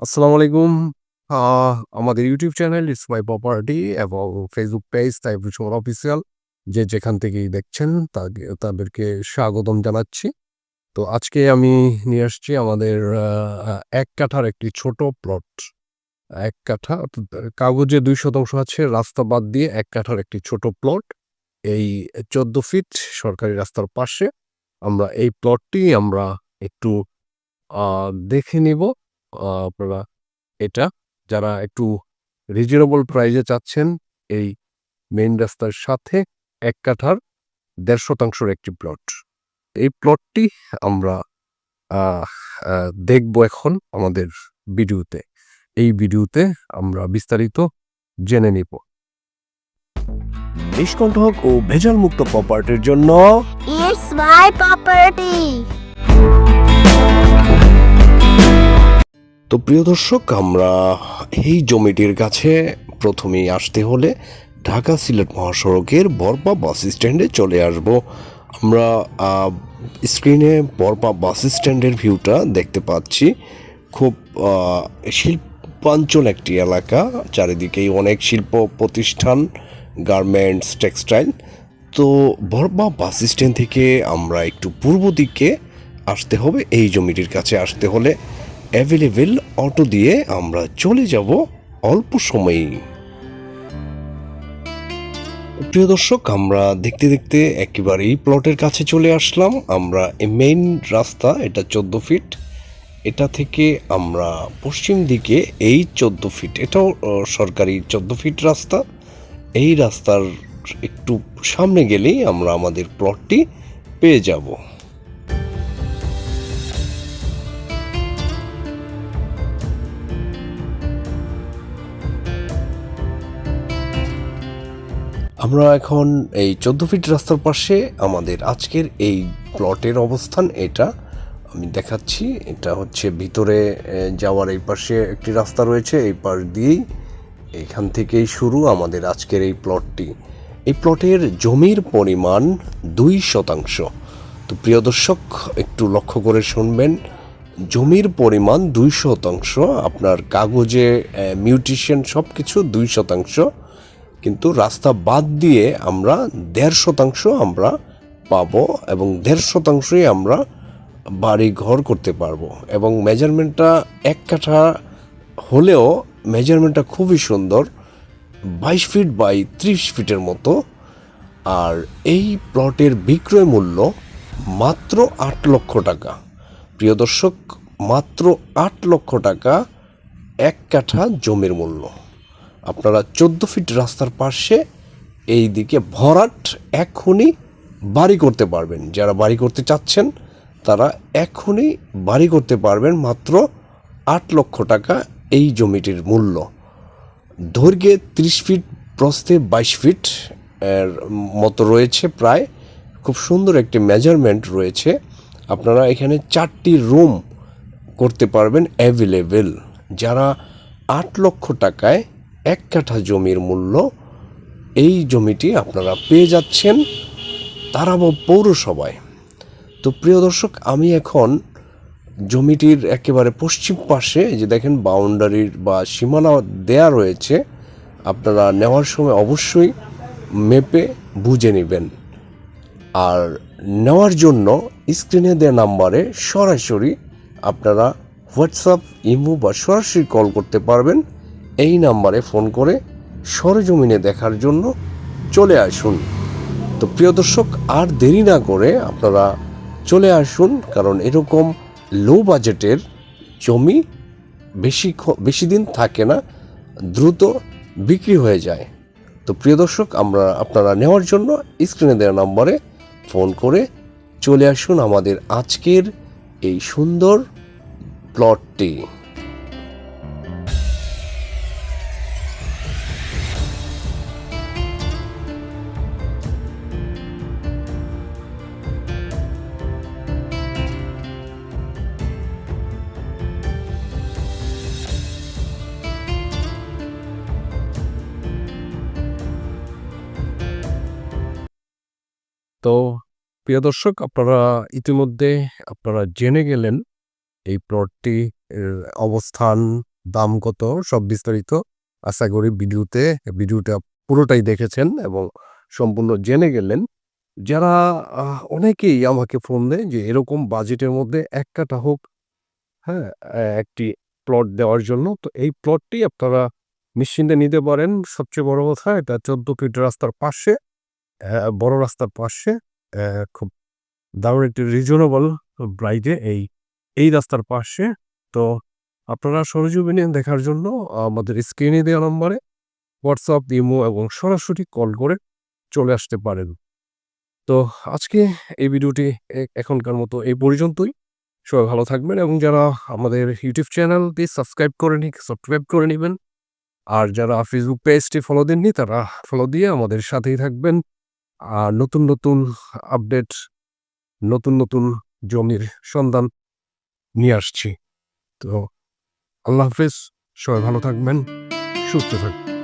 আসসালামু আলাইকুম। আমাদের YouTube channel it's my property এবং Facebook page Taibul Suman official যে যেখান থেকেই দেখছেন তাদেরকে স্বাগতম জানাচ্ছি। তো আজকে আমি নিয়ে আসছি আমাদের ১ কাঠার একটি ছোট প্লট। এক কাঠা, কাগজে দুই শতাংশ আছে, রাস্তা বাদ দিয়ে এক কাঠার একটি ছোট প্লট। এই ১৪ ফিট সরকারি রাস্তার পাশে আমরা এই প্লটটি আমরা একটু দেখে নিব। আপনারা এটা যারা একটু রিজনেবল প্রাইসে চাচ্ছেন এই মেইন রাস্তার সাথে এক কাঠার দেড় শতাংশের একটি প্লট। এই প্লটটি আমরা দেখব এখন আমাদের ভিডিওতে। এই ভিডিওতে আমরা বিস্তারিত জেনে নিব। নিষ্কণ্টক ও ভেজাল মুক্ত প্রপার্টির জন্য It's my property. তো প্রিয় দর্শক, আমরা এই জমিটির কাছে প্রথমেই আসতে হলে ঢাকা সিলেট মহাসড়কের বরপা বাস স্ট্যান্ডে চলে আসব। আমরা স্ক্রিনে বরপা বাস স্ট্যান্ডের ভিউটা দেখতে পাচ্ছি। খুব শিল্পাঞ্চল একটি এলাকা, চারিদিকেই অনেক শিল্প প্রতিষ্ঠান গার্মেন্টস টেক্সটাইল তো বরপা বাস স্ট্যান্ড থেকে আমরা একটু পূর্ব দিকে আসতে হবে, এই জমিটির কাছে আসতে হলে। অ্যাভেলেবেল অটো দিয়ে আমরা চলে যাব অল্প সময়েই প্রিয় দর্শক, আমরা দেখতে দেখতে একেবারেই প্লটের কাছে চলে আসলাম। আমরা মেইন রাস্তা, এটা চোদ্দ ফিট এটা থেকে আমরা পশ্চিম দিকে এই চোদ্দ ফিট এটাও সরকারি চোদ্দ ফিট রাস্তা। এই রাস্তার একটু সামনে গেলেই আমরা আমাদের প্লটটি পেয়ে যাব। আমরা এখন এই চোদ্দ ফিট রাস্তার পাশে আমাদের আজকের এই প্লটের অবস্থান এটা। আমি দেখাচ্ছি, এটা হচ্ছে ভিতরে যাওয়ার এই পাশে একটি রাস্তা রয়েছে, এই পাশ দিয়েই এখান থেকেই শুরু আমাদের আজকের এই প্লটটি এই প্লটের জমির পরিমাণ দুই শতাংশ। তো প্রিয় দর্শক, একটু লক্ষ্য করে শুনবেন, জমির পরিমাণ দুই শতাংশ, আপনার কাগজে মিউটিশন সব কিছু দুই শতাংশ। কিন্তু রাস্তা বাদ দিয়ে আমরা দেড় শতাংশ আমরা পাবো এবং দেড় শতাংশই আমরা বাড়ি ঘর করতে পারব। এবং মেজারমেন্টটা এক কাঠা হলেও মেজারমেন্টটা খুবই সুন্দর, বাইশ ফিট বাই ত্রিশ ফিটের মতো। আর এই প্লটের বিক্রয় মূল্য মাত্র আট লক্ষ টাকা। প্রিয় দর্শক, মাত্র আট লক্ষ টাকা এক কাঠা জমির মূল্য। আপনারা চোদ্দ ফিট রাস্তার পাশে এই দিকে ভরাট এখনই বাড়ি করতে পারবেন। যারা বাড়ি করতে চাচ্ছেন, তারা এখনই বাড়ি করতে পারবেন মাত্র আট লক্ষ টাকা এই জমিটির মূল্য। দৈর্ঘ্যে ত্রিশ ফিট প্রস্থে বাইশ ফিট এর মতো রয়েছে প্রায়। খুব সুন্দর একটি মেজারমেন্ট রয়েছে। আপনারা এখানে চারটি রুম করতে পারবেন অ্যাভেলেবেল যারা আট লক্ষ টাকায় এক কাঠা জমির মূল্য এই জমিটি আপনারা পেয়ে যাচ্ছেন তারাবো পৌরসভায়। তো প্রিয় দর্শক, আমি এখন জমিটির একেবারে পশ্চিম পাশে যে দেখেন বাউন্ডারির বা সীমানা দেয়া রয়েছে, আপনারা নেওয়ার সময় অবশ্যই মেপে বুঝে নেবেন। আর নেওয়ার জন্য স্ক্রিনে দেওয়া নাম্বারে সরাসরি আপনারা হোয়াটসঅ্যাপ, ইমো বা সরাসরি কল করতে পারবেন। এই নাম্বারে ফোন করে সরজমিনে দেখার জন্য চলে আসুন। তো প্রিয় দর্শক, আর দেরি না করে আপনারা চলে আসুন, কারণ এরকম লো বাজেটের জমি বেশি বেশি দিন থাকে না, দ্রুত বিক্রি হয়ে যায়। তো প্রিয় দর্শক, আমরা, আপনারা নেওয়ার জন্য স্ক্রিনে দেওয়া নম্বরে ফোন করে চলে আসুন আমাদের আজকের এই সুন্দর প্লটটি তো প্রিয় দর্শক, আপনারা ইতিমধ্যে আপনারা জেনে গেলেন এই প্লটটি অবস্থান, দাম কত, সব বিস্তারিত। আশা করি ভিডিওতে, ভিডিওটা পুরোটাই দেখেছেন এবং সম্পূর্ণ জেনে গেলেন। যারা অনেকেই আমাকে ফোন দেয় যে এরকম বাজেটের মধ্যে এক কাটা হোক হ্যাঁ একটি প্লট দেওয়ার জন্য। তো এই প্লটটি আপনারা নিশ্চিন্তে নিতে পারেন। সবচেয়ে বড় কথা, এটা চোদ্দ ফিট রাস্তার পাশে বড় রাস্তার পাশে খুব দারুণ একটি রিজনেবল প্রাইজে এই এই রাস্তার পাশে। তো আপনারা সরজমিনে দেখার জন্য আমাদের স্ক্রিনে দেওয়া নম্বরে হোয়াটসঅ্যাপ ইমো এবং সরাসরি কল করে চলে আসতে পারেন। তো আজকে এই ভিডিওটি এখনকার মতো এই পর্যন্তই। সবাই ভালো থাকবেন এবং যারা আমাদের ইউটিউব চ্যানেলটি সাবস্ক্রাইব করে নি সাবস্ক্রাইব করে নেবেন। আর যারা ফেসবুক পেজটি ফলো দেননি, তারা ফলো দিয়ে আমাদের সাথেই থাকবেন। নতুন নতুন আপডেট নতুন নতুন জমির সন্ধান নিয়ে আসছি। তো আল্লাহ হাফেজ, সবাই ভালো থাকবেন, সুস্থ থাকবেন।